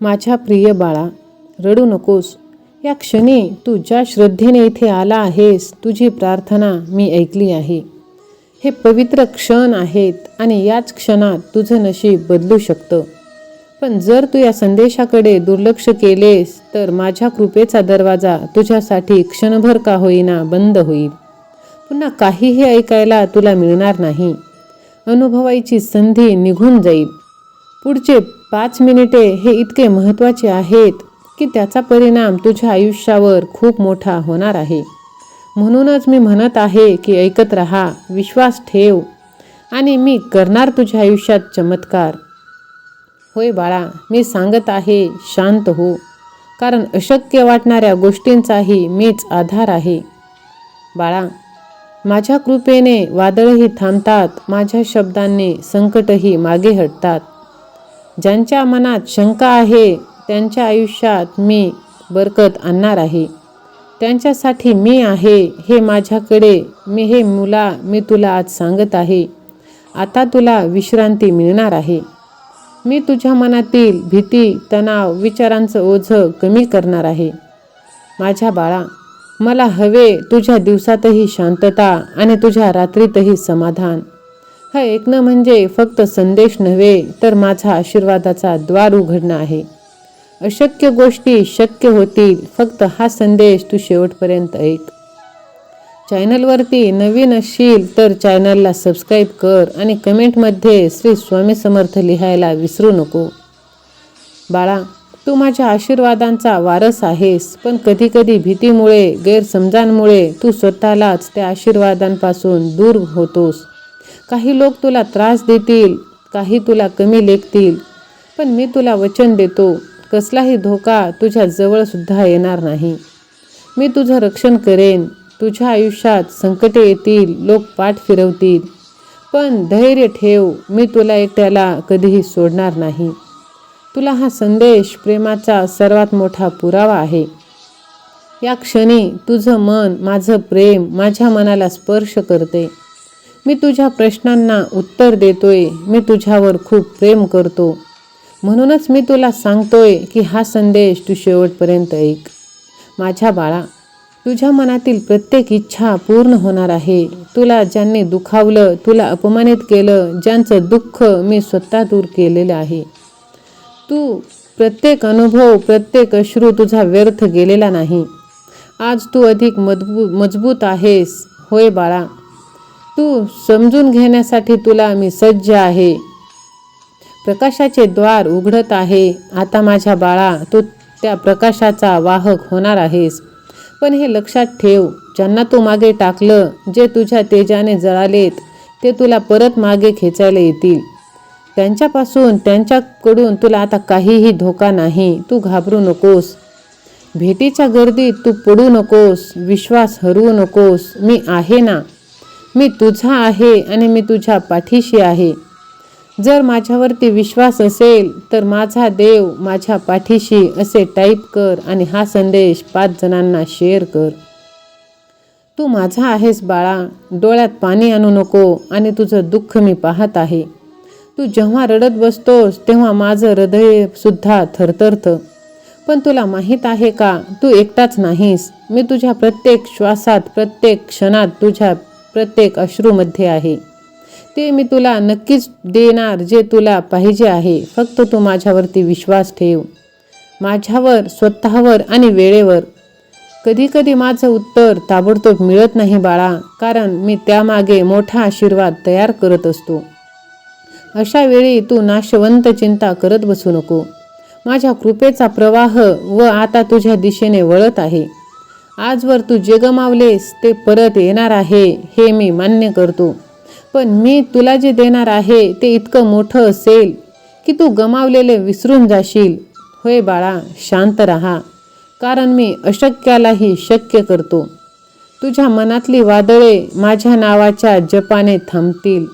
माझ्या प्रिय बाळा रडू नकोस. या क्षणी तू ज्या श्रद्धेने इथे आला आहेस तुझी प्रार्थना मी ऐकली आहे. हे पवित्र क्षण आहेत आणि याच क्षणात तुझं नशीब बदलू शकतं. पण जर तू या संदेशाकडे दुर्लक्ष केलेस तर माझ्या कृपेचा दरवाजा तुझ्यासाठी क्षणभर का होईना बंद होईल. पुन्हा काहीही ऐकायला तुला मिळणार नाही. अनुभवायची संधी निघून जाईल. पुढचे पाच मिनिटे हे इतके महत्त्वाचे आहेत की त्याचा परिणाम तुझ्या आयुष्यावर खूप मोठा होणार आहे. म्हणूनच मी म्हणत आहे की ऐकत राहा विश्वास ठेव आणि मी करणार तुझ्या आयुष्यात चमत्कार. होय बाळा मी सांगत आहे शांत हो. कारण अशक्य वाटणाऱ्या गोष्टींचाही मीच आधार आहे. बाळा माझ्या कृपेने वादळही थांबतात माझ्या शब्दांनी संकटही मागे हटतात. ज्यांच्या मनात शंका आहे त्यांच्या आयुष्यात मी बरकत आणणार आहे. त्यांच्यासाठी मी आहे हे माझ्याकडे मी हे मुला मी तुला आज सांगत आहे. आता तुला विश्रांती मिळणार आहे. मी तुझ्या मनातील भीती तणाव विचारांचं ओझं कमी करणार आहे. माझ्या बाळा मला हवे तुझ्या दिवसातही शांतता आणि तुझ्या रात्रीतही समाधान. हा ऐकणं म्हणजे फक्त संदेश नव्हे तर माझा आशीर्वादाचा द्वार उघडणं आहे. अशक्य गोष्टी शक्य होतील फक्त हा संदेश तू शेवटपर्यंत ऐक. चॅनलवरती नवीन असशील तर चॅनलला सबस्क्राईब कर आणि कमेंटमध्ये श्री स्वामी समर्थ लिहायला विसरू नको. बाळा तू माझ्या आशीर्वादांचा वारस आहेस पण कधीकधी भीतीमुळे गैरसमजांमुळे तू स्वतःलाच त्या आशीर्वादांपासून दूर होतोस. काही लोक तुला त्रास देतील काही तुला कमी लेखतील पण मी तुला वचन देतो कसलाही धोका तुझ्या जवळसुद्धा येणार नाही. मी तुझं रक्षण करेन तुझ्या आयुष्यात संकटे येतील लोक पाठ फिरवतील पण धैर्य ठेव मी तुला एकट्याला कधीही सोडणार नाही. तुला हा संदेश प्रेमाचा सर्वात मोठा पुरावा आहे. या क्षणी तुझं मन माझं प्रेम माझ्या मनाला स्पर्श करते. मी तुझ्या प्रश्नांना उत्तर देतोय. मी तुझ्यावर खूप प्रेम करतो. म्हणूनच मी तुला सांगतोय की हा संदेश तू शेवटपर्यंत ऐक. माझ्या बाळा तुझ्या मनातील प्रत्येक इच्छा पूर्ण होणार आहे. तुला ज्यांनी दुखावलं तुला अपमानित केलं ज्यांचं दुःख मी स्वतः दूर केलेलं आहे. तू प्रत्येक अनुभव प्रत्येक अश्रू तुझा व्यर्थ गेलेला नाही. आज तू अधिक मजबू मजबूत आहेस. होय बाळा तू समजून घेण्यासाठी तुला मी सज्ज आहे. प्रकाशाचे द्वार उघडत आहे. आता माझ्या बाळा तू त्या प्रकाशाचा वाहक होणार आहेस. पण हे लक्षात ठेव ज्यांना तू मागे टाकलं जे तुझ्या तेजाने जळालेत ते तुला परत मागे खेचायला येतील. त्यांच्यापासून त्यांच्याकडून तुला आता काहीही धोका नाही. तू घाबरू नकोस. भेटीच्या गर्दीत तू पडू नकोस. विश्वास हरवू नकोस. मी आहे ना? मी तुझा आहे आणि मी तुझ्या पाठीशी आहे. जर माझ्यावरती विश्वास असेल तर माझा देव माझ्या पाठीशी असे टाईप कर आणि हा संदेश पाच जणांना शेअर कर. तू माझा आहेस बाळा डोळ्यात पाणी आणू नको आणि तुझं दुःख मी पाहत आहे. तू जेव्हा रडत बसतोस तेव्हा माझं हृदयसुद्धा थरथरतं. पण तुला माहीत आहे का तू एकटाच नाहीस. मी तुझ्या प्रत्येक श्वासात प्रत्येक क्षणात तुझ्या प्रत्येक अश्रूमध्ये आहे. ते मी तुला नक्कीच देणार जे तुला पाहिजे आहे. फक्त तू माझ्यावरती विश्वास ठेव. माझ्यावर स्वतःवर आणि वेळेवर. कधीकधी माझं उत्तर ताबडतोब मिळत नाही बाळा कारण मी त्यामागे मोठा आशीर्वाद तयार करत असतो. अशा वेळी तू नाशवंत चिंता करत बसू नको. माझ्या कृपेचा प्रवाह व आता तुझ्या दिशेने वळत आहे. आजवर तू जे गमावलेस ते परत येणार आहे हे मी मान्य करतो. पण मी तुला जे देणार आहे ते इतकं मोठं असेल की तू गमावलेले विसरून जाशील. होय बाळा शांत राहा. कारण मी अशक्यालाही शक्य करतो. तुझ्या मनातली वादळे माझ्या नावाच्या जपाने थांबतील.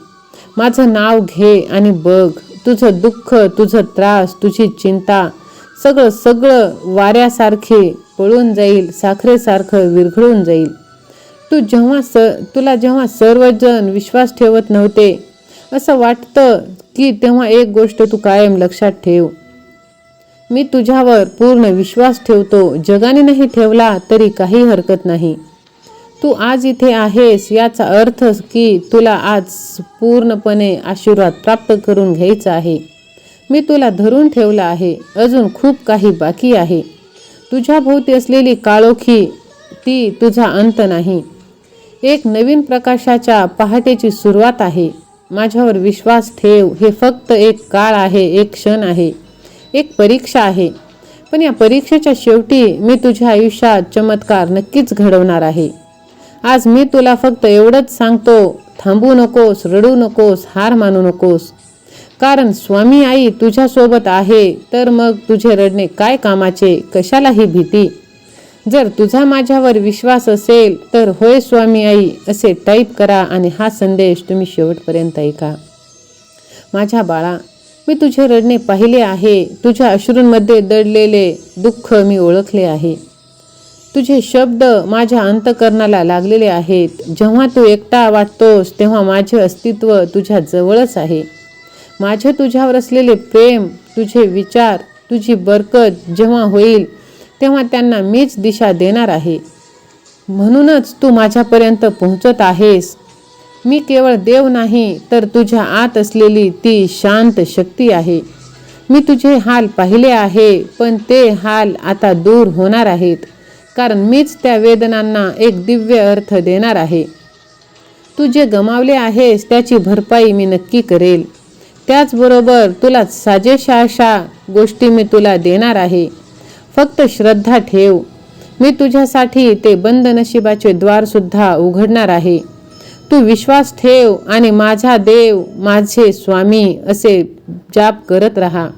माझं नाव घे आणि बघ. तुझं दुःख तुझं त्रास तुझी चिंता सगळं सगळं वाऱ्यासारखे पळून जाईल साखरेसारखं विरघळून जाईल. तू जेव्हा स तुला जेव्हा सर्वजण विश्वास ठेवत नव्हते असं वाटतं की तेव्हा एक गोष्ट तू कायम लक्षात ठेव. मी तुझ्यावर पूर्ण विश्वास ठेवतो जगाने नाही ठेवला तरी काही हरकत नाही. तू आज इथे आहेस याचा अर्थ की तुला आज पूर्णपणे आशीर्वाद प्राप्त करून घ्यायचा आहे. मी तुला धरून ठेवलं आहे. अजून खूप काही बाकी आहे. तुझ्या भोवती असलेली काळोखी ती तुझा अंत नाही. एक नवीन प्रकाशाच्या पहाटेची सुरुवात आहे. माझ्यावर विश्वास ठेव. हे फक्त एक काळ आहे एक क्षण आहे एक परीक्षा आहे. पण या परीक्षेच्या शेवटी मी तुझ्या आयुष्यात चमत्कार नक्कीच घडवणार आहे. आज मी तुला फक्त एवढंच सांगतो. थांबू नकोस रडू नकोस हार मानू नकोस. कारण स्वामी आई तुझ्यासोबत आहे तर मग तुझे रडणे काय कामाचे? कशालाही भीती. जर तुझा माझ्यावर विश्वास असेल तर होय स्वामी आई असे टाईप करा आणि हा संदेश तुम्ही शेवटपर्यंत ऐका. माझ्या बाळा मी तुझे रडणे पाहिले आहे तुझ्या अश्रूंमध्ये दडलेले दुःख मी ओळखले आहे. तुझे शब्द माझ्या अंतकरणाला लागलेले आहेत. जेव्हा तू एकटा वाटतोस तेव्हा माझे अस्तित्व तुझ्या जवळच आहे. माझे तुझ्यावर असलेले प्रेम तुझे विचार तुझी बरकत जेव्हा होईल तेव्हा त्यांना मीच दिशा देणार आहे. म्हणूनच तू माझ्यापर्यंत पोहोचत आहेस. मी केवळ देव नाही तर तुझ्या आत असलेली ती शांत शक्ती आहे. मी तुझे हाल पाहिले आहे पण ते हाल आता दूर होणार आहेत कारण मीच त्या वेदनांना एक दिव्य अर्थ देणार आहे. तू जे गमावले आहेस त्याची भरपाई मी नक्की करेल. त्याचबरोबर तुला साजेशा अशा गोष्टी मी तुला देणार आहे. फक्त श्रद्धा ठेव. मी तुझ्यासाठी ते बंद नशिबाचे द्वारसुद्धा उघडणार आहे. तू विश्वास ठेव आणि माझा देव माझे स्वामी असे जाप करत राहा.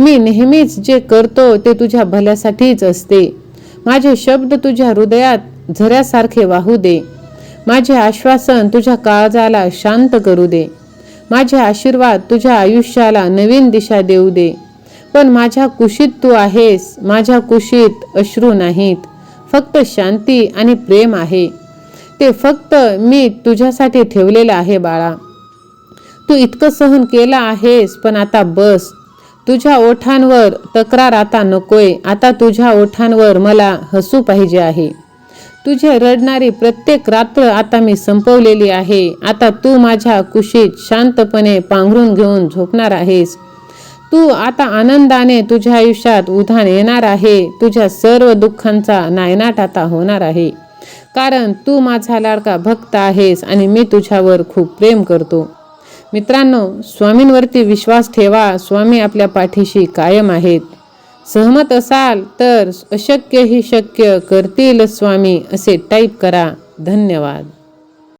मी नेहमीच जे करतो ते तुझ्या भल्यासाठीच असते. माझे शब्द तुझ्या हृदयात झऱ्यासारखे वाहू दे. माझे आश्वासन तुझ्या काळजाला शांत करू दे. माझे आशीर्वाद तुझ्या आयुष्याला नवीन दिशा देऊ दे. पण माझ्या कुशीत तू आहेस माझ्या कुशीत अश्रू नाहीत. फक्त शांती आणि प्रेम आहे. ते फक्त मी तुझ्यासाठी ठेवलेलं आहे बाळा. तू इतकं सहन केलं आहेस पण आता बस. तुझ्या ओठांवर तक्रार आता नकोय. आता तुझ्या ओठांवर मला हसू पाहिजे आहे. तुझे रडणारी प्रत्येक रात्र आता मी संपवलेली आहे. आता तू माझ्या कुशीत शांतपणे पांघरून घेऊन झोपणार आहेस. तू आता आनंदाने तुझ्या आयुष्यात उधाण येणार आहे. तुझ्या सर्व दुःखांचा नायनाट आता होणार आहे. कारण तू माझा लाडका भक्त आहेस आणि मी तुझ्यावर खूप प्रेम करतो. मित्रांनो स्वामींवरती विश्वास ठेवा. स्वामी आपल्या पाठीशी कायम आहेत. सहमत असाल तर अशक्य ही शक्य करतील स्वामी असे टाईप करा. धन्यवाद.